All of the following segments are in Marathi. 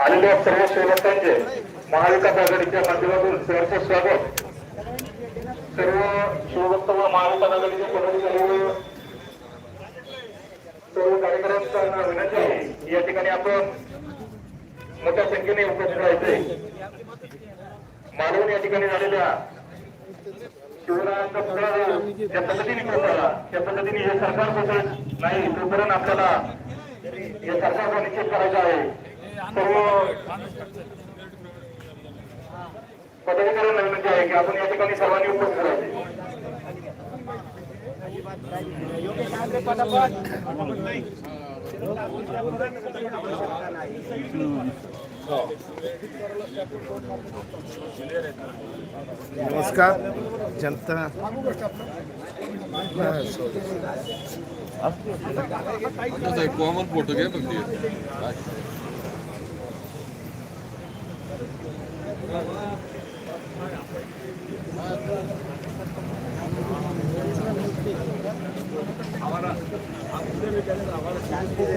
आलेल्या सर्व सेवकांचे महाविकास आघाडीच्या माध्यमातून सर्व स्वागत. सर्व शिवभक्त व महाविकास आघाडीचे पदाधिकारी व सर्व कार्यकर्त्यांना विनंती आहे. या ठिकाणी आपण मोठ्या संख्येने उपस्थित राहायचे. मालवण या ठिकाणी झालेल्या शिवरायांचा पुतळा ज्या पद्धतीने कोसळला त्या पद्धतीने हे सरकार कोसळत नाही तोपर्यंत आपल्याला या सरकारचा निषेध करायचा आहे. सर्व पदाधिकाऱ्यांना विनंती आहे की आपण या ठिकाणी सर्वांनी उपस्थित राहायचे नमस्कार जनता कॉमन फोटो घ्या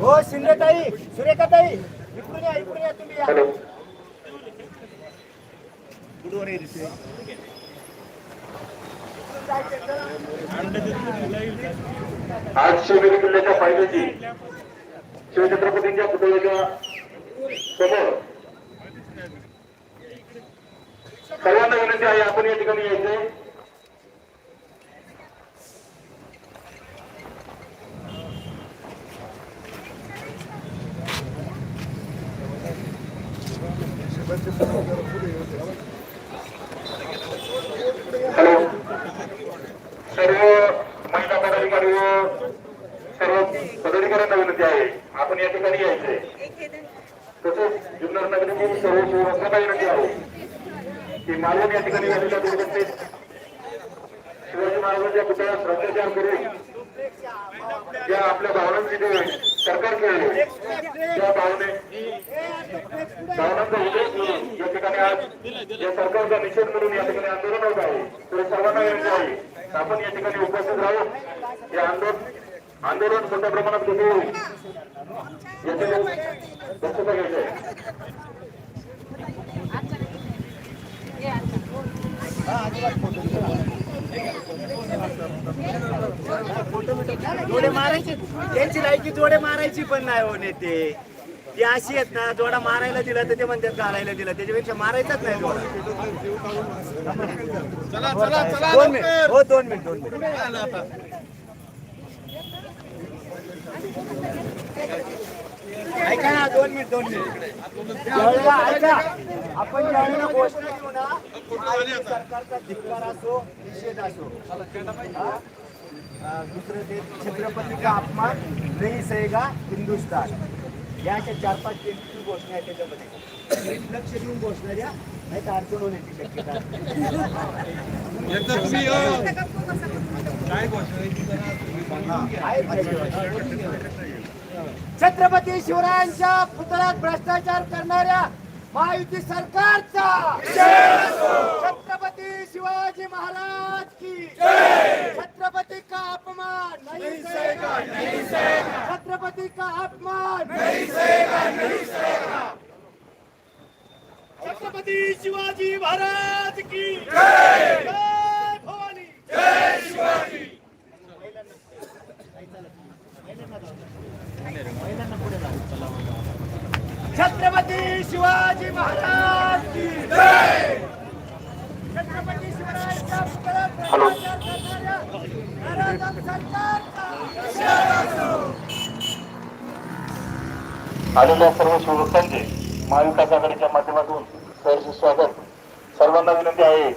हो शिंदे ताई सुरेखा ताई इकडून या इकडून या तुम्ही या. हॅलो. आज शिवनेरी किल्ल्याच्या फायद्याची शिवछत्रपतींच्या पुतळ्याच्या समोर सर्वांना विनंती आहे आपण या ठिकाणी यायचे हॅलो. सर्व महिला पदाधिकारी व सर्व पदाधिकाऱ्यांना विनंती आहे आपण या ठिकाणी यायचे तसेच जुन्नर नगरीतील सर्व शिवभक्तांना विनंती आहे. की मालवण या ठिकाणी झालेल्या दुर्घटनेत शिवाजी महाराजांच्या पुतळ्यास भ्रष्टाचार करून ज्या आपल्या भावनांची सरकार केले त्या भावने भावनांचा उल्लेख म्हणून या ठिकाणी आज या सरकारचा निषेध म्हणून या ठिकाणी आंदोलन होत आहे तर सर्वांना विनंती आहे. आपण या ठिकाणी उपस्थित राहून या आंदोलन आंदोलन मोठ्या प्रमाणात घेतो याचे दक्षता जोडे मारायचे. त्यांची लायकी जोडे मारायची पण नाही हो नेते. ती अशी आहेत ना जोडा मारायला दिला तर ते म्हणतात घालायला दिला. त्याच्यापेक्षा मारायचाच नाही जोडा. दोन मिनिट. हो दोन मिनिट दोन मिनिट. ऐका ना दोन मिनिट दोन मिनिट. ऐका आपण ज्यावेळेला घोषणा घेऊ ना सरकारचा धिक्कार असो निषेध असो. दुसरं ते छत्रपती का अपमान नाही सहेगा हिंदुस्तान. या अशा चार पाच केंद्रीय घोषणा आहे त्याच्यामध्ये. लक्ष देऊन घोषणा द्या नाही तर अडचण होण्याची शक्यता. छत्रपती शिवरायांच्या पुतळ्यात भ्रष्टाचार करणाऱ्या महायुती सरकारचा. छत्रपती शिवाजी महाराज की. छत्रपती का अपमान? नहीं सहेगा छत्रपती का अपमान? नहीं सहेगा नहीं सहेगा छत्रपती शिवाजी महाराज की. जय भवानी. जय शिवाजी छत्रपती शिवाजी महाराज की जय! छत्रपती शिवरायांच्या आलेल्या सर्व शिवभक्तांचे महाविकास आघाडीच्या माध्यमातून सहर्ष स्वागत. सर्वांना विनंती आहे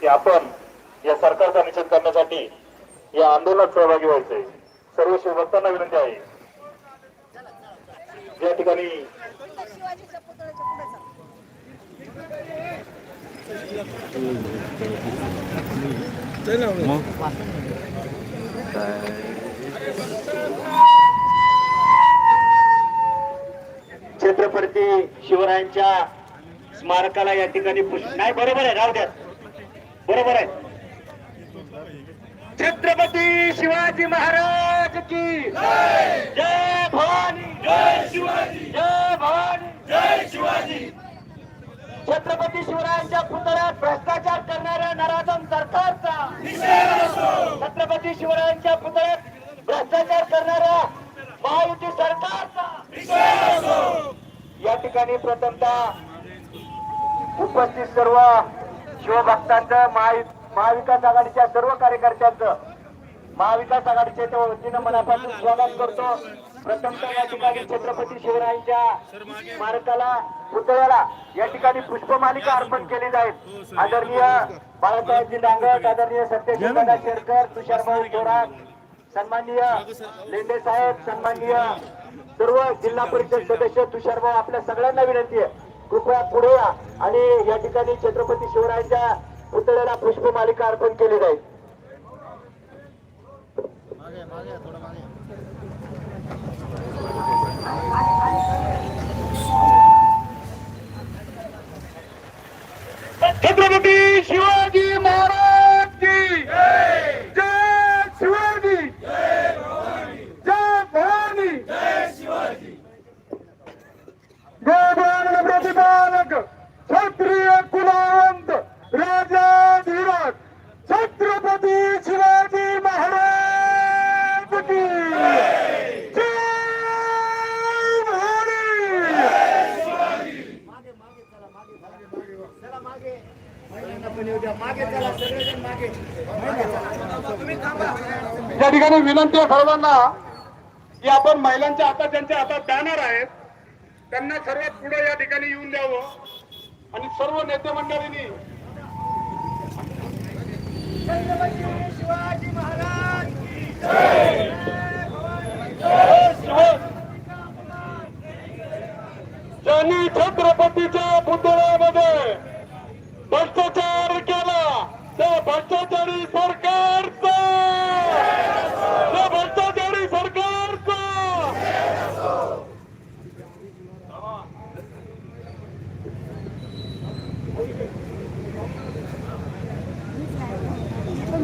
की आपण या सरकारचा निषेध करण्यासाठी या आंदोलनात सहभागी व्हायचंय. सर्व शिवभक्तांना विनंती आहे. या ठिकाणी छत्रपती शिवरायांच्या स्मारकाला या ठिकाणी पुष्प नाही बरोबर आहे राहू द्या. बरोबर आहे. छत्रपती शिवाजी महाराज की जय भवानी जय शिवाजी जय भवानी जय शिवाजी छत्रपती शिवरायांच्या पुतळ्यात भ्रष्टाचार करणाऱ्या नराधम सरकारचा. छत्रपती शिवरायांच्या पुतळ्यात भ्रष्टाचार करणाऱ्या महायुती सरकारचा. या ठिकाणी प्रथमतः उपस्थित सर्व शिवभक्तांचं महावि- महाविकास आघाडीच्या सर्व कार्यकर्त्यांचं महाविकास आघाडीच्या वतीनं मनापासून स्वागत करतो. प्रथमतः या ठिकाणी छत्रपती शिवरायांच्या स्मारकाला पुतळ्याला या ठिकाणी पुष्पमालिका अर्पण केली जाईल. आदरणीय बाळासाहेबजी डांगट आदरणीय सत्यजित शेरकर तुषारभाऊ थोरात सन्माननीय लेंडे साहेब सन्माननीय सर्व जिल्हा परिषद सदस्य तुषारभाऊ आपल्या सगळ्यांना विनंती आहे. कृपया पुढे या आणि या ठिकाणी छत्रपती शिवरायांच्या पुतळ्याला पुष्पमालिका अर्पण केली जाईल. छत्रपती शिवाजी महाराज की जय शिवाजी जय भवानी गोदान प्रतिपालक क्षत्रिय कुलावंत राजा धीरज छत्रपती शिवाजी महाराज की जय भवानी या ठिकाणी विनंती आहे सर्वांना की आपण महिलांच्या हातात ज्यांच्या हातात बॅनर आहेत त्यांना सर्वात पुढे या ठिकाणी येऊन द्यावं. आणि सर्व नेते मंडळींनी शिवाजी महाराज ज्यांनी छत्रपतीच्या पुतळ्यामध्ये भ्रष्टाचार केला त्या भ्रष्टाचारी सरकारचा त्या भ्रष्टाचारी सरकारचा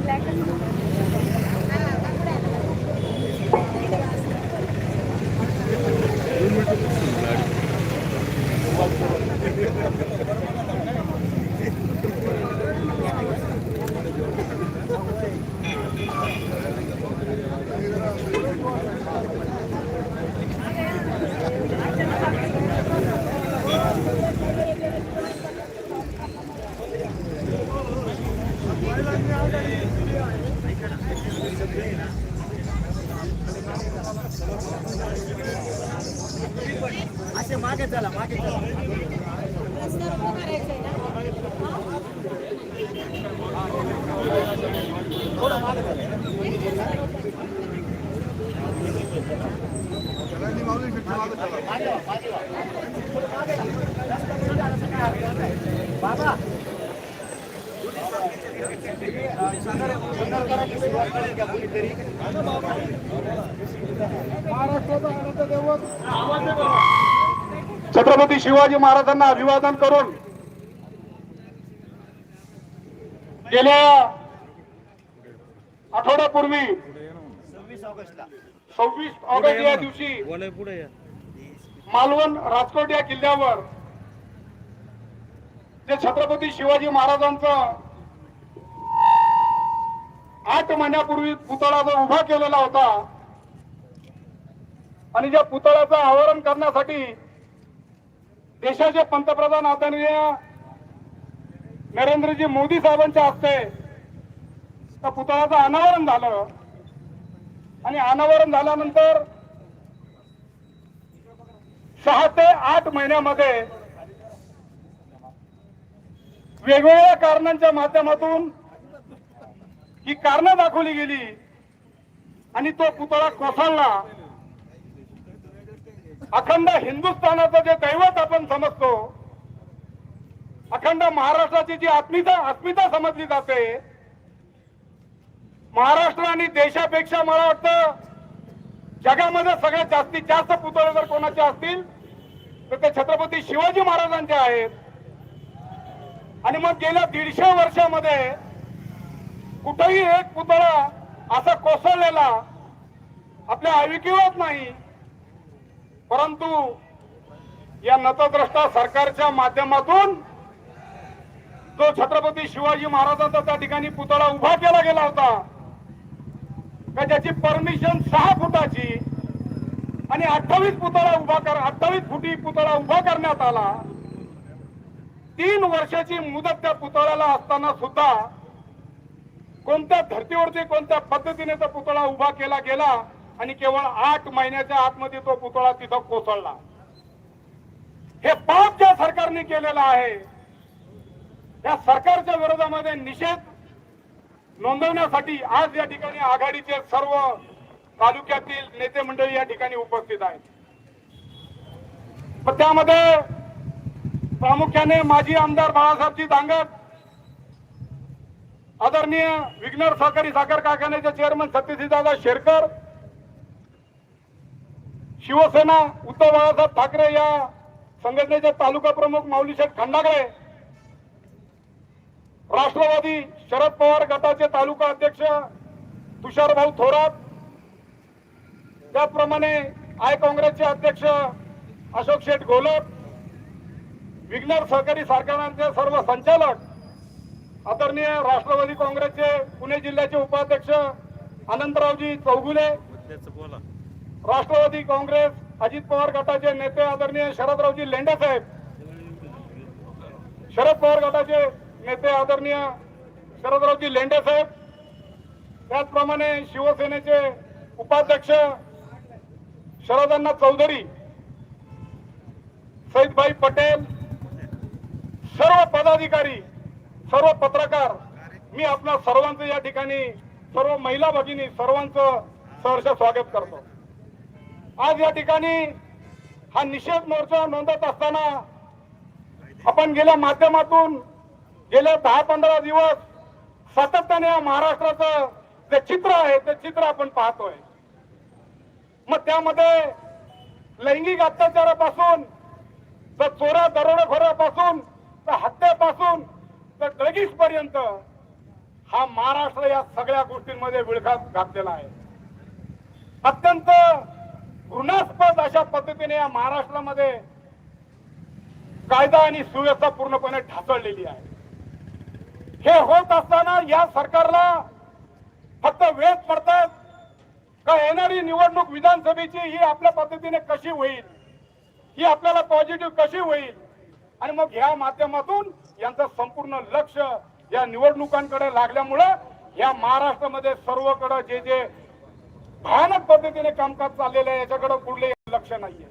असे मागे चला मागे चला. रस्त्यावर उभं राहायचंय छत्रपती शिवाजी महाराजांना अभिवादन करून गेल्या आठवड्यापूर्वी सव्वीस ऑगस्टला सव्वीस ऑगस्ट या दिवशी मालवण राजकोट या किल्ल्यावर जे छत्रपती शिवाजी महाराजांचा आठ महिन्यापूर्वी पुतळा जो उभा केलेला होता आणि ज्या पुतळ्याचं आवरण करण्यासाठी देशाचे पंतप्रधान आदरणीय नरेंद्रजी मोदी साहेबांच्या हस्ते त्या पुतळ्याचं अनावरण झालं. आणि अनावरण झाल्यानंतर सहा ते आठ महिन्यामध्ये वेगवेगळ्या कारणांच्या माध्यमातून ही कारणं दाखवली गेली आणि तो पुतळा कोसळला. अखंड हिंदुस्थानाचं जे दैवत आपण समजतो अखंड महाराष्ट्राची जी अस्मिता अस्मिता समजली जाते महाराष्ट्र आणि देशापेक्षा मला वाटतं जगामध्ये सगळ्यात जास्तीत जास्त पुतळे जर कोणाचे असतील तर ते छत्रपती शिवाजी महाराजांचे आहेत. आणि मग गेल्या दीडशे वर्षामध्ये कुठेही एक पुतळा असा कोसळलेला आपल्या आयुकीवत नाही. परंतु या नतद्रष्टा सरकारच्या माध्यमातून जो छत्रपती शिवाजी महाराजांचा त्या ठिकाणी पुतळा उभा केला गेला होता का ज्याची परमिशन सहा फुटाची आणि अठ्ठावीस पुतळा उभा कर अठ्ठावीस फुटी पुतळा उभा करण्यात आला तीन वर्षाची मुदत त्या पुतळ्याला असताना सुद्धा कोणत्या धर्तीवरती कोणत्या पद्धतीने तो पुतळा उभा केला गेला आणि केवळ आठ महिन्याच्या आतमध्ये तो पुतळा तिथं कोसळला. हे पाप ज्या सरकारने केलेलं आहे या सरकारच्या विरोधामध्ये निषेध नोंदवण्यासाठी आज या ठिकाणी आघाडीचे सर्व तालुक्यातील नेते मंडळी या ठिकाणी उपस्थित आहेत. पण त्यामध्ये प्रामुख्याने माजी आमदार बाळासाहेबजी दांगट आदरणीय विघ्नर सहकारी साखर कारखान्याचे चेअरमन सत्यजितदादा शेरकर शिवसेना उद्धव बाळासाहेब ठाकरे या संघटनेचे तालुका प्रमुख माऊलीशेठ खंडागळे राष्ट्रवादी शरद पवार गटाचे तालुका अध्यक्ष तुषारभाऊ थोरात त्याचप्रमाणे आय काँग्रेसचे अध्यक्ष अशोक शेठ गोलप विघ्नर सहकारी सरकारांचे सर्व संचालक आदरणीय राष्ट्रवादी काँग्रेसचे पुणे जिल्ह्याचे उपाध्यक्ष अनंतरावजी चौगुले बोला राष्ट्रवादी काँग्रेस अजित पवार गटाचे नेते आदरणीय शरदरावजी लेंडे साहेब. शरद पवार गटाचे नेते आदरणीय शरदरावजी लेंडे साहेब. त्याचप्रमाणे शिवसेनेचे उपाध्यक्ष शरदअण्णा चौधरी सईदभाई पटेल. सर्व पदाधिकारी सर्व पत्रकार मी आपल्या सर्वांचं या ठिकाणी सर्व महिला भगिनी सर्वांचं सहर्ष स्वागत करतो. आज या ठिकाणी हा निषेध मोर्चा नोंदत असताना आपण गेल्या माध्यमातून गेले दहा पंधरा दिवस सातत्याने या महाराष्ट्राचं जे चित्र आहे ते चित्र आपण पाहतोय. मग त्यामध्ये लैंगिक अत्याचारापासून तर चोऱ्या दरोडेखोऱ्यापासून तर हत्यापासून तर ड्रगिस पर्यंत हा महाराष्ट्र या सगळ्या गोष्टींमध्ये विळखात घातलेला आहे. अत्यंत घृणास्पद अशा पद्धतीने या महाराष्ट्रामध्ये कायदा आणि सुव्यवस्था पूर्णपणे ढासळलेली आहे. हे होत असताना या सरकारला फक्त वेळ पडतात का येणारी निवडणूक विधानसभेची ही आपल्या पद्धतीने कशी होईल? ही आपल्याला पॉझिटिव्ह कशी होईल? आणि मग ह्या माध्यमातून यांचं संपूर्ण लक्ष या निवडणुकांकडे लागल्यामुळं या महाराष्ट्रामध्ये सर्वकडे जे जे भयानक पद्धतीने कामकाज चाललेलं आहे. याच्याकडे कुठले लक्ष नाहीये.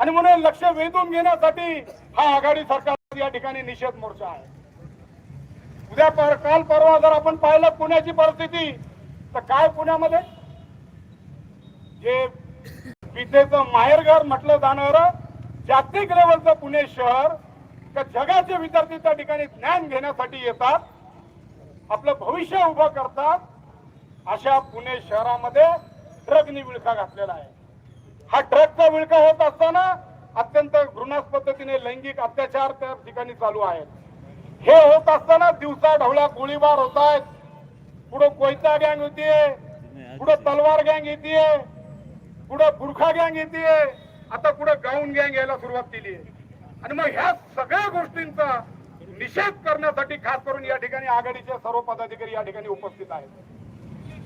आणि म्हणून लक्ष वेधून घेण्यासाठी हा आघाडी सरकार या ठिकाणी निषेध मोर्चा आहे. उद्या पर काल परवा जर आपण पाहिलं पुण्याची परिस्थिती तर काय पुण्यामध्ये? जे विद्येचं माहेरघर म्हटलं जाणारं जागतिक लेवलचं पुणे शहर त्या जगाचे विद्यार्थी त्या ठिकाणी ज्ञान घेण्यासाठी येतात. आपलं भविष्य उभं करतात. अशा पुणे शहरामध्ये ट्रकनी विळखा घातलेला आहे. हा ट्रकचा विळखा होत असताना अत्यंत घृणास पद्धतीने लैंगिक अत्याचार त्या ठिकाणी चालू आहेत. हे होत असताना दिवसा ढवळ्या गोळीबार होत आहेत. पुढं कोयता गँग होतीये पुढं तलवार गँग येते पुढं बुरखा गँग येते आता पुढं गाऊन गँग यायला सुरुवात केली आहे आणि मग ह्या सगळ्या गोष्टींचा निषेध करण्यासाठी खास करून या ठिकाणी आघाडीचे सर्व पदाधिकारी या ठिकाणी उपस्थित आहेत.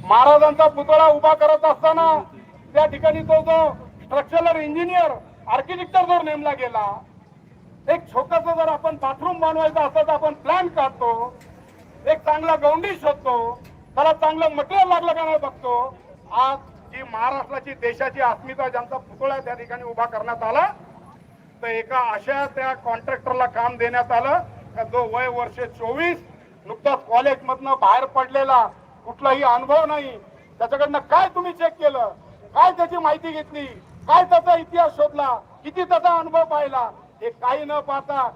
महाराजांचा पुतळा उभा करत असताना त्या ठिकाणी तो जो स्ट्रक्चरल इंजिनियर आर्किटेक्टर जर नेमला गेला एक छोटस जर आपण बाथरूम बनवायचं असं तर आपण प्लॅन काढतो एक चांगला गौंडी शोधतो त्याला चांगलं मटेरियल लागलं का नाही बघतो. आज जी महाराष्ट्राची देशाची अस्मिता ज्यांचा पुतळा त्या ठिकाणी उभा करण्यात आला तर एका अशा त्या कॉन्ट्रॅक्टरला काम देण्यात आलं का जो वय वर्ष चोवीस नुकताच कॉलेजमधनं बाहेर पडलेला कुठलाही अनुभव नाही. त्याच्याकडनं काय तुम्ही चेक केलं? काय त्याची माहिती घेतली? काय त्याचा इतिहास शोधला? किती त्याचा अनुभव पाहिला? हे काही न पाहता